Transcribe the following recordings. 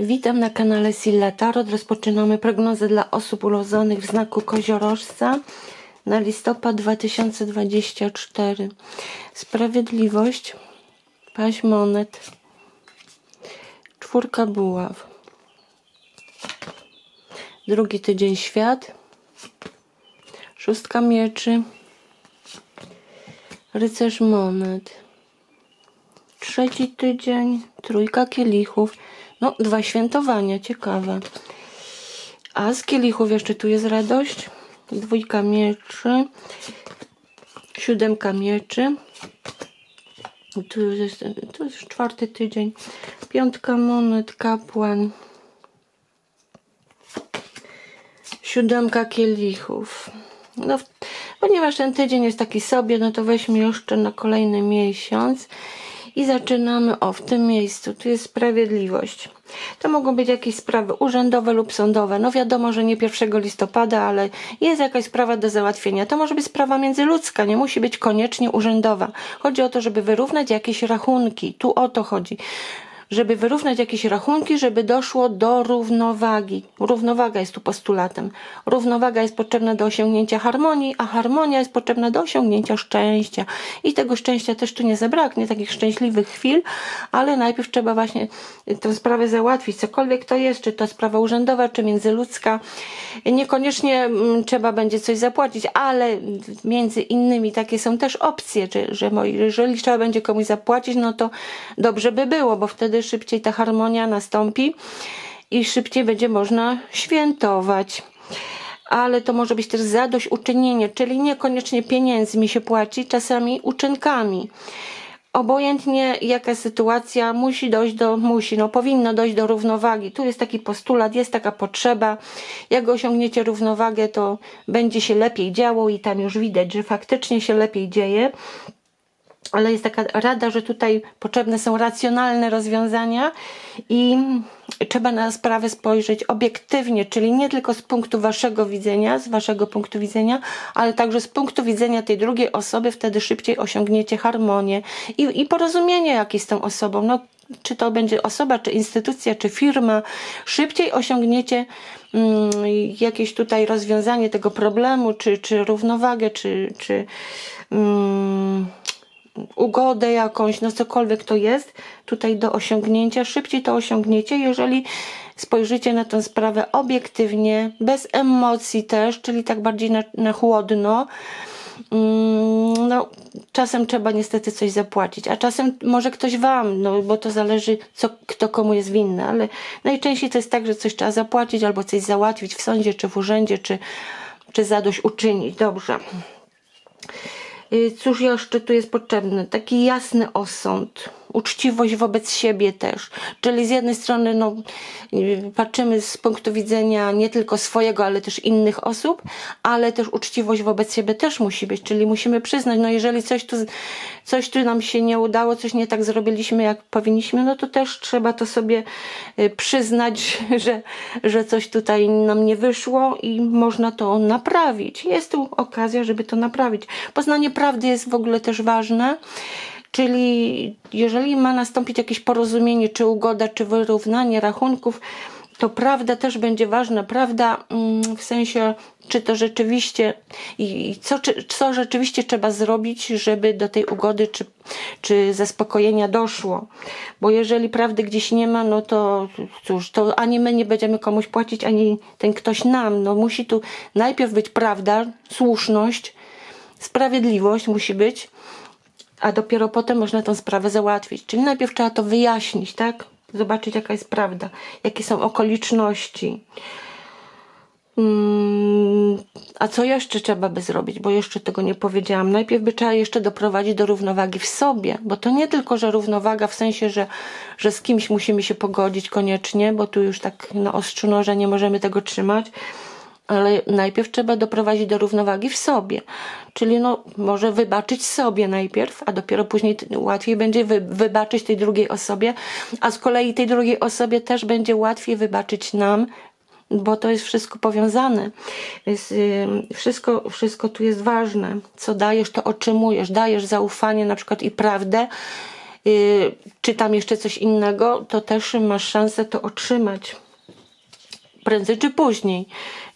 Witam na kanale Silla Tarot. Rozpoczynamy prognozę dla osób urodzonych w znaku koziorożca na listopad 2024. Sprawiedliwość, paź monet, czwórka buław, drugi tydzień świat, szóstka mieczy, rycerz monet, trzeci tydzień, trójka kielichów, no dwa świętowania, ciekawe. A z kielichów jeszcze tu jest radość, dwójka mieczy, siódemka mieczy, tu jest, to jest czwarty tydzień, piątka monet, kapłan, siódemka kielichów. No, ponieważ ten tydzień jest taki sobie, no to weźmy jeszcze na kolejny miesiąc i zaczynamy o w tym miejscu. Tu jest sprawiedliwość. To mogą być jakieś sprawy urzędowe lub sądowe. No wiadomo, że nie 1 listopada, ale jest jakaś sprawa do załatwienia. To może być sprawa międzyludzka, nie musi być koniecznie urzędowa. Chodzi o to, żeby wyrównać jakieś rachunki. Tu o to chodzi żeby wyrównać jakieś rachunki, żeby doszło do równowagi. Równowaga jest tu postulatem. Równowaga jest potrzebna do osiągnięcia harmonii, a harmonia jest potrzebna do osiągnięcia szczęścia. I tego szczęścia też tu nie zabraknie, takich szczęśliwych chwil, ale najpierw trzeba właśnie tę sprawę załatwić. Cokolwiek to jest, czy to sprawa urzędowa, czy międzyludzka. Niekoniecznie mm, trzeba będzie coś zapłacić, ale między innymi takie są też opcje, że, jeżeli trzeba będzie komuś zapłacić, no to dobrze by było, bo wtedy szybciej ta harmonia nastąpi i szybciej będzie można świętować. Ale to może być też zadośćuczynienie, czyli niekoniecznie pieniędzmi się płaci, czasami uczynkami. Obojętnie jaka sytuacja, musi dojść do, musi, no powinno dojść do równowagi. Tu jest taki postulat, jest taka potrzeba. Jak osiągniecie równowagę, to będzie się lepiej działo i tam już widać, że faktycznie się lepiej dzieje ale jest taka rada, że tutaj potrzebne są racjonalne rozwiązania i trzeba na sprawę spojrzeć obiektywnie, czyli nie tylko z punktu waszego widzenia, z waszego punktu widzenia, ale także z punktu widzenia tej drugiej osoby, wtedy szybciej osiągniecie harmonię i, i porozumienie jakieś z tą osobą. No, czy to będzie osoba, czy instytucja, czy firma, szybciej osiągniecie mm, jakieś tutaj rozwiązanie tego problemu, czy, czy równowagę, czy, czy mm, ugodę jakąś, no cokolwiek to jest tutaj do osiągnięcia, szybciej to osiągniecie, jeżeli spojrzycie na tę sprawę obiektywnie, bez emocji też, czyli tak bardziej na, na chłodno. Mm, No, czasem trzeba niestety coś zapłacić, a czasem może ktoś wam, no bo to zależy, co, kto komu jest winny, ale najczęściej to jest tak, że coś trzeba zapłacić albo coś załatwić w sądzie, czy w urzędzie, czy, czy zadośćuczynić. Dobrze. Y, Cóż jeszcze tu jest potrzebne? Taki jasny osąd, uczciwość wobec siebie też. Czyli z jednej strony no, patrzymy z punktu widzenia nie tylko swojego, ale też innych osób, ale też uczciwość wobec siebie też musi być. Czyli musimy przyznać, no jeżeli coś tu, coś tu nam się nie udało, coś nie tak zrobiliśmy, jak powinniśmy, no to też trzeba to sobie y, przyznać, że, że coś tutaj nam nie wyszło i można to naprawić. Jest tu okazja, żeby to naprawić. Poznanie prawdy jest w ogóle też ważne. Czyli jeżeli ma nastąpić jakieś porozumienie, czy ugoda, czy wyrównanie rachunków, to prawda też będzie ważna. Prawda mm, w sensie, czy to rzeczywiście i co, czy, co rzeczywiście trzeba zrobić, żeby do tej ugody czy, czy zaspokojenia doszło. Bo jeżeli prawdy gdzieś nie ma, no to cóż, to ani my nie będziemy komuś płacić, ani ten ktoś nam. No musi tu najpierw być prawda, słuszność, sprawiedliwość musi być, a dopiero potem można tą sprawę załatwić. Czyli najpierw trzeba to wyjaśnić, tak? Zobaczyć, jaka jest prawda, jakie są okoliczności. Mm, a co jeszcze trzeba by zrobić? Bo jeszcze tego nie powiedziałam. Najpierw by trzeba jeszcze doprowadzić do równowagi w sobie, bo to nie tylko, że równowaga w sensie, że, że z kimś musimy się pogodzić koniecznie, bo tu już tak na ostrzu noża nie możemy tego trzymać, ale najpierw trzeba doprowadzić do równowagi w sobie. Czyli no, może wybaczyć sobie najpierw, a dopiero później łatwiej będzie wy, wybaczyć tej drugiej osobie, a z kolei tej drugiej osobie też będzie łatwiej wybaczyć nam, bo to jest wszystko powiązane. Wszystko, wszystko tu jest ważne. Co dajesz, to otrzymujesz. Dajesz zaufanie na przykład i prawdę yy, czy tam jeszcze coś innego, to też masz szansę to otrzymać prędzej czy później.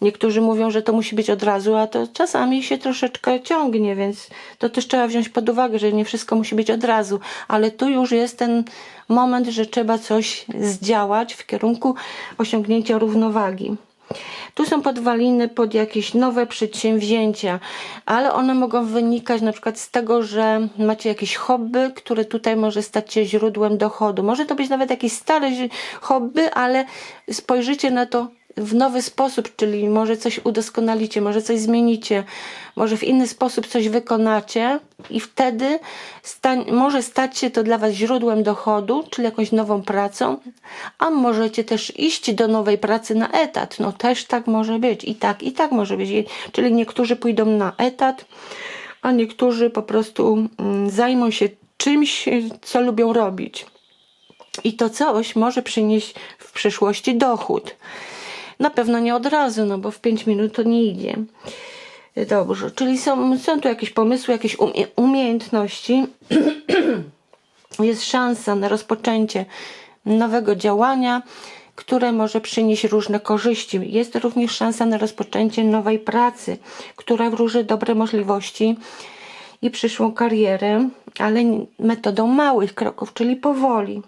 Niektórzy mówią, że to musi być od razu, a to czasami się troszeczkę ciągnie, więc to też trzeba wziąć pod uwagę, że nie wszystko musi być od razu, ale tu już jest ten moment, że trzeba coś zdziałać w kierunku osiągnięcia równowagi. Tu są podwaliny pod jakieś nowe przedsięwzięcia, ale one mogą wynikać na przykład z tego, że macie jakieś hobby, które tutaj może stać się źródłem dochodu. Może to być nawet jakieś stare hobby, ale spojrzycie na to w nowy sposób, czyli może coś udoskonalicie, może coś zmienicie, może w inny sposób coś wykonacie i wtedy stań, może stać się to dla Was źródłem dochodu, czyli jakąś nową pracą, a możecie też iść do nowej pracy na etat. No też tak może być i tak, i tak może być. Czyli niektórzy pójdą na etat, a niektórzy po prostu mm, zajmą się czymś, co lubią robić. I to coś może przynieść w przyszłości dochód. Na pewno nie od razu, no bo w 5 minut to nie idzie. Dobrze, czyli są, są tu jakieś pomysły, jakieś umie umiejętności. Jest szansa na rozpoczęcie nowego działania, które może przynieść różne korzyści. Jest również szansa na rozpoczęcie nowej pracy, która wróży dobre możliwości i przyszłą karierę, ale metodą małych kroków, czyli powoli.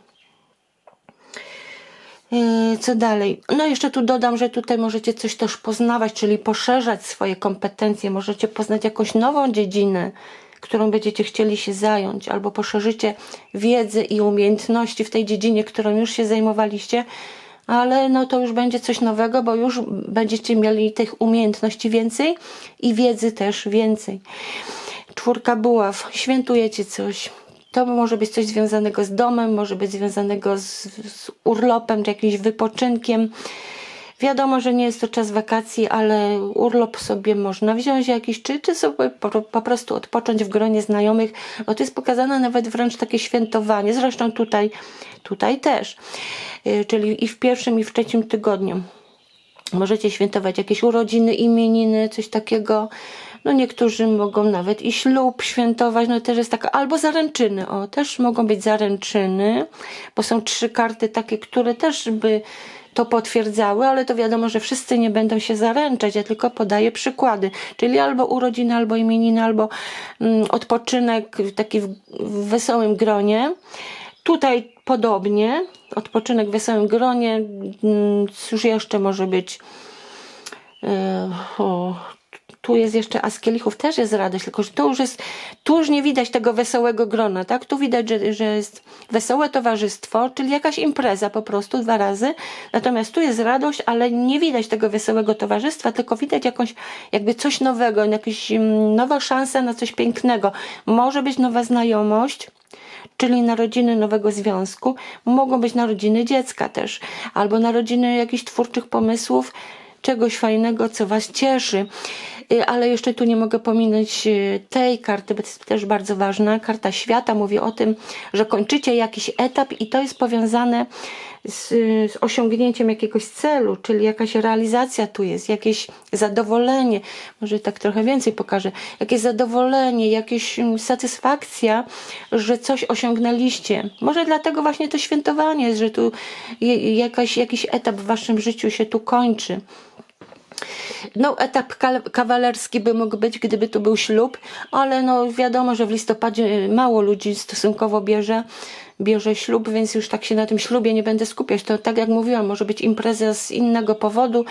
Yy, Co dalej? No jeszcze tu dodam, że tutaj możecie coś też poznawać, czyli poszerzać swoje kompetencje. Możecie poznać jakąś nową dziedzinę, którą będziecie chcieli się zająć, albo poszerzycie wiedzę i umiejętności w tej dziedzinie, którą już się zajmowaliście, ale no to już będzie coś nowego, bo już będziecie mieli tych umiejętności więcej i wiedzy też więcej. Czwórka buław, świętujecie coś. To może być coś związanego z domem, może być związanego z, z urlopem czy jakimś wypoczynkiem. Wiadomo, że nie jest to czas wakacji, ale urlop sobie można wziąć jakiś, czy, czy sobie po, po prostu odpocząć w gronie znajomych, bo to jest pokazane nawet wręcz takie świętowanie. Zresztą tutaj, tutaj też, Yy, czyli i w pierwszym, i w trzecim tygodniu. Możecie świętować jakieś urodziny, imieniny, coś takiego. No niektórzy mogą nawet i ślub świętować, no też jest taka, albo zaręczyny, o, też mogą być zaręczyny, bo są trzy karty takie, które też by to potwierdzały, ale to wiadomo, że wszyscy nie będą się zaręczać, ja tylko podaję przykłady, czyli albo urodziny, albo imieniny, albo mm, odpoczynek taki w, w wesołym gronie. Tutaj podobnie, odpoczynek w wesołym gronie, mm, cóż jeszcze może być, E, o, tu jest jeszcze As kielichów, też jest radość, tylko że tu już jest, tu już nie widać tego wesołego grona, tak? Tu widać, że, że jest wesołe towarzystwo, czyli jakaś impreza po prostu dwa razy, natomiast tu jest radość, ale nie widać tego wesołego towarzystwa, tylko widać jakąś, jakby coś nowego, jakaś mm, nowa szansa na coś pięknego. Może być nowa znajomość, czyli narodziny nowego związku, mogą być narodziny dziecka też, albo narodziny jakichś twórczych pomysłów, czegoś fajnego, co Was cieszy. Y, Ale jeszcze tu nie mogę pominąć y, tej karty, bo to jest też bardzo ważna. Karta świata mówi o tym, że kończycie jakiś etap i to jest powiązane z, z osiągnięciem jakiegoś celu, czyli jakaś realizacja tu jest, jakieś zadowolenie, może tak trochę więcej pokażę, jakieś zadowolenie, jakaś mm, satysfakcja, że coś osiągnęliście. Może dlatego właśnie to świętowanie że tu jakaś, jakiś etap w waszym życiu się tu kończy. No, etap ka- kawalerski by mógł być, gdyby tu był ślub, ale no wiadomo, że w listopadzie mało ludzi stosunkowo bierze, bierze ślub, więc już tak się na tym ślubie nie będę skupiać. To tak jak mówiłam, może być impreza z innego powodu,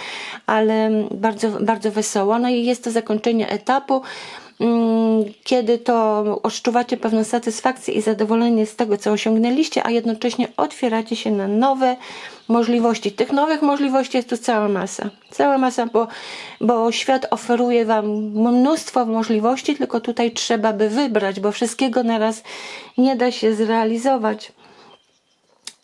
ale bardzo, bardzo wesoło. No i jest to zakończenie etapu kiedy to odczuwacie pewną satysfakcję i zadowolenie z tego, co osiągnęliście, a jednocześnie otwieracie się na nowe możliwości. Tych nowych możliwości jest tu cała masa. Cała masa, bo, bo świat oferuje Wam mnóstwo możliwości, tylko tutaj trzeba by wybrać, bo wszystkiego naraz nie da się zrealizować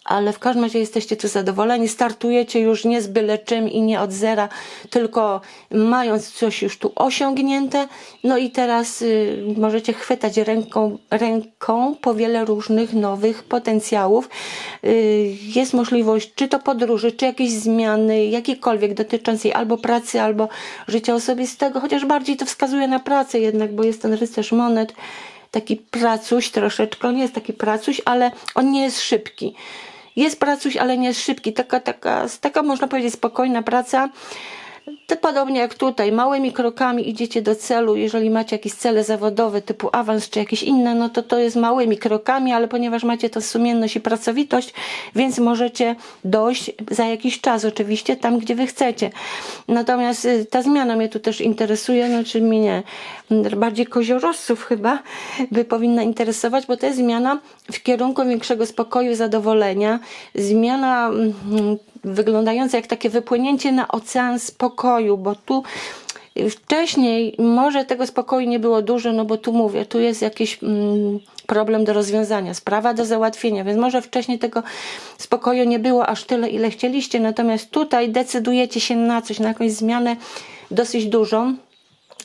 ale w każdym razie jesteście tu zadowoleni, startujecie już nie z byle czym i nie od zera, tylko mając coś już tu osiągnięte, no i teraz y, możecie chwytać ręką, ręką po wiele różnych nowych potencjałów. Y, jest możliwość czy to podróży, czy jakiejś zmiany, jakiejkolwiek dotyczącej albo pracy, albo życia osobistego, chociaż bardziej to wskazuje na pracę jednak, bo jest ten rycerz monet, taki pracuś troszeczkę, on jest taki pracuś, ale on nie jest szybki. Jest pracuś, ale nie jest szybki. Taka, taka, taka można powiedzieć spokojna praca. To podobnie jak tutaj, małymi krokami idziecie do celu. Jeżeli macie jakieś cele zawodowe typu awans czy jakieś inne, no to to jest małymi krokami, ale ponieważ macie to sumienność i pracowitość, więc możecie dojść za jakiś czas oczywiście tam, gdzie wy chcecie. Natomiast y, ta zmiana mnie tu też interesuje, znaczy mnie mm, bardziej koziorożców chyba by powinna interesować, bo to jest zmiana w kierunku większego spokoju, zadowolenia, zmiana mm, wyglądające jak takie wypłynięcie na ocean spokoju, bo tu wcześniej może tego spokoju nie było dużo, no bo tu mówię, tu jest jakiś mm, problem do rozwiązania, sprawa do załatwienia, więc może wcześniej tego spokoju nie było aż tyle, ile chcieliście, natomiast tutaj decydujecie się na coś, na jakąś zmianę dosyć dużą.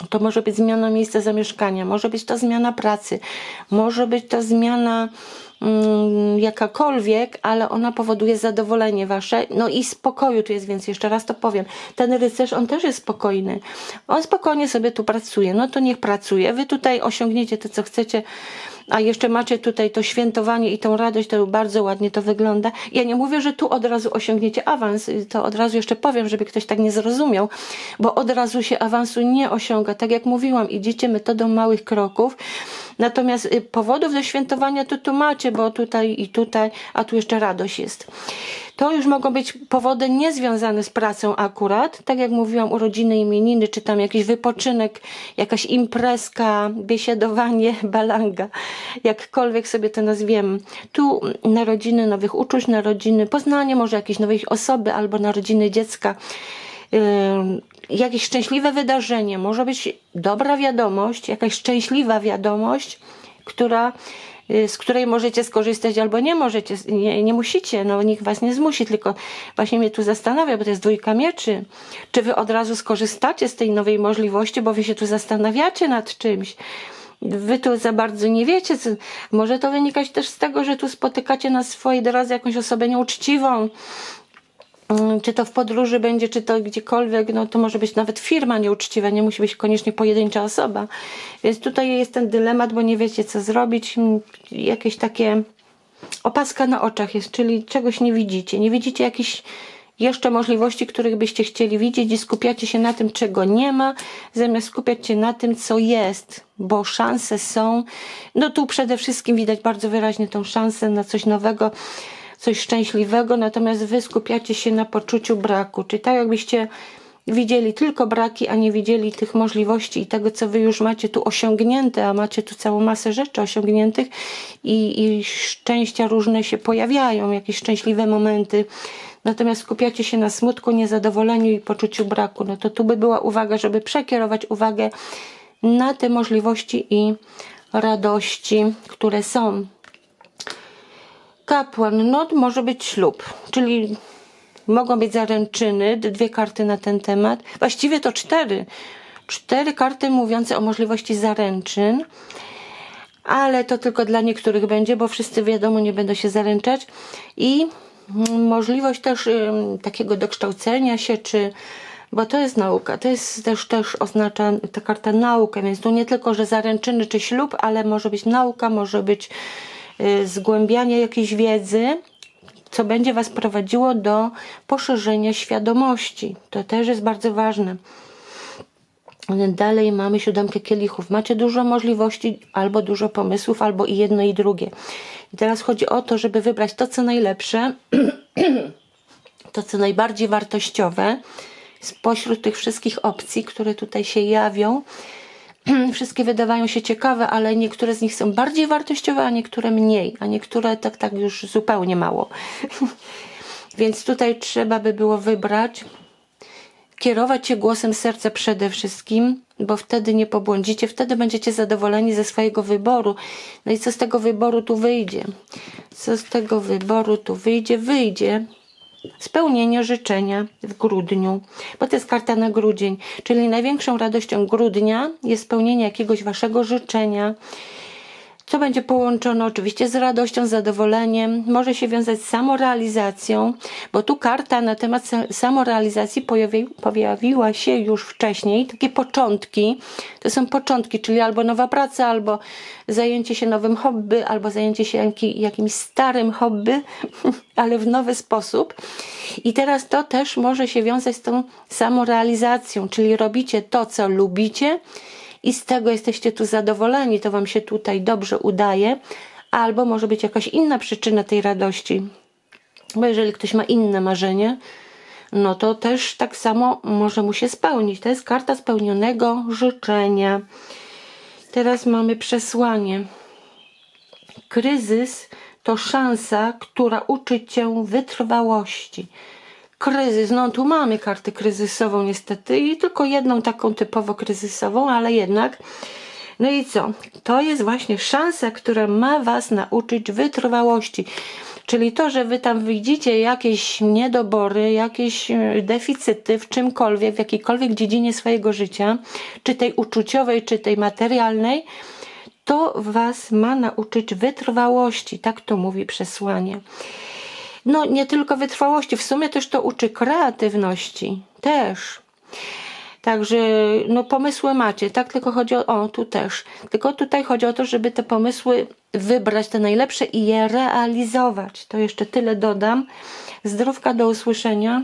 To może być zmiana miejsca zamieszkania, może być to zmiana pracy, może być to zmiana jakakolwiek, ale ona powoduje zadowolenie wasze, no i spokoju tu jest więc jeszcze raz to powiem. Ten rycerz, on też jest spokojny. On spokojnie sobie tu pracuje, no to niech pracuje. Wy tutaj osiągniecie to, co chcecie, a jeszcze macie tutaj to świętowanie i tą radość, to bardzo ładnie to wygląda. Ja nie mówię, że tu od razu osiągniecie awans, to od razu jeszcze powiem, żeby ktoś tak nie zrozumiał, bo od razu się awansu nie osiąga. Tak jak mówiłam, idziecie metodą małych kroków, natomiast y, powodów do świętowania to tu macie, bo tutaj i tutaj, a tu jeszcze radość jest. To już mogą być powody niezwiązane z pracą akurat, tak jak mówiłam, urodziny, imieniny, czy tam jakiś wypoczynek, jakaś imprezka, biesiadowanie, balanga, jakkolwiek sobie to nazwiemy. Tu narodziny nowych uczuć, narodziny, poznanie może jakiejś nowej osoby albo narodziny dziecka. Yy, jakieś szczęśliwe wydarzenie, może być dobra wiadomość, jakaś szczęśliwa wiadomość, która z której możecie skorzystać albo nie możecie, nie, nie musicie, no nikt was nie zmusi, tylko właśnie mnie tu zastanawia, bo to jest dwójka mieczy. Czy wy od razu skorzystacie z tej nowej możliwości, bo wy się tu zastanawiacie nad czymś. Wy tu za bardzo nie wiecie, co, może to wynikać też z tego, że tu spotykacie na swojej drodze jakąś osobę nieuczciwą, czy to w podróży będzie, czy to gdziekolwiek, no to może być nawet firma nieuczciwa, nie musi być koniecznie pojedyncza osoba. Więc tutaj jest ten dylemat, bo nie wiecie co zrobić. Mm, Jakieś takie opaska na oczach jest, czyli czegoś nie widzicie. Nie widzicie jakichś jeszcze możliwości, których byście chcieli widzieć i skupiacie się na tym, czego nie ma, zamiast skupiać się na tym, co jest, bo szanse są. No tu przede wszystkim widać bardzo wyraźnie tą szansę na coś nowego coś szczęśliwego, natomiast wy skupiacie się na poczuciu braku. Czyli tak jakbyście widzieli tylko braki, a nie widzieli tych możliwości i tego, co wy już macie tu osiągnięte, a macie tu całą masę rzeczy osiągniętych i, i szczęścia różne się pojawiają, jakieś szczęśliwe momenty. Natomiast skupiacie się na smutku, niezadowoleniu i poczuciu braku. No to tu by była uwaga, żeby przekierować uwagę na te możliwości i radości, które są. Kapłan, no może być ślub, czyli mogą być zaręczyny, dwie karty na ten temat. Właściwie to cztery. Cztery karty mówiące o możliwości zaręczyn, ale to tylko dla niektórych będzie, bo wszyscy wiadomo nie będą się zaręczać. I możliwość też ym, takiego dokształcenia się, czy bo to jest nauka, to jest też, też oznacza ta karta naukę, więc tu nie tylko, że zaręczyny czy ślub, ale może być nauka, może być y, zgłębianie jakiejś wiedzy, co będzie Was prowadziło do poszerzenia świadomości. To też jest bardzo ważne. Dalej mamy siódemkę kielichów. Macie dużo możliwości, albo dużo pomysłów, albo i jedno i drugie. I teraz chodzi o to, żeby wybrać to, co najlepsze, to, co najbardziej wartościowe spośród tych wszystkich opcji, które tutaj się jawią. Wszystkie wydawają się ciekawe, ale niektóre z nich są bardziej wartościowe, a niektóre mniej, a niektóre tak, tak już zupełnie mało. Więc tutaj trzeba by było wybrać, kierować się głosem serca przede wszystkim, bo wtedy nie pobłądzicie, wtedy będziecie zadowoleni ze swojego wyboru. No i co z tego wyboru tu wyjdzie? Co z tego wyboru tu wyjdzie? Wyjdzie spełnienie życzenia w grudniu, bo to jest karta na grudzień, czyli największą radością grudnia jest spełnienie jakiegoś waszego życzenia, co będzie połączone oczywiście z radością, z zadowoleniem, może się wiązać z samorealizacją, bo tu karta na temat sa- samorealizacji pojawi, pojawiła się już wcześniej, takie początki, to są początki, czyli albo nowa praca, albo zajęcie się nowym hobby, albo zajęcie się jaki, jakimś starym hobby, ale w nowy sposób. I teraz to też może się wiązać z tą samorealizacją, czyli robicie to, co lubicie, i z tego jesteście tu zadowoleni, to Wam się tutaj dobrze udaje, albo może być jakaś inna przyczyna tej radości. Bo jeżeli ktoś ma inne marzenie, no to też tak samo może mu się spełnić. To jest karta spełnionego życzenia. Teraz mamy przesłanie. Kryzys to szansa, która uczy cię wytrwałości. Kryzys, no tu mamy kartę kryzysową niestety i tylko jedną taką typowo kryzysową, ale jednak. No i co? To jest właśnie szansa, która ma Was nauczyć wytrwałości. Czyli to, że Wy tam widzicie jakieś niedobory, jakieś e, deficyty w czymkolwiek, w jakiejkolwiek dziedzinie swojego życia, czy tej uczuciowej, czy tej materialnej, to Was ma nauczyć wytrwałości. Tak to mówi przesłanie. No, nie tylko wytrwałości, w sumie też to uczy kreatywności. Też. Także no, pomysły macie, tak? Tylko chodzi o, o, tu też. Tylko tutaj chodzi o to, żeby te pomysły wybrać, te najlepsze i je realizować. To jeszcze tyle dodam. Zdrówka do usłyszenia.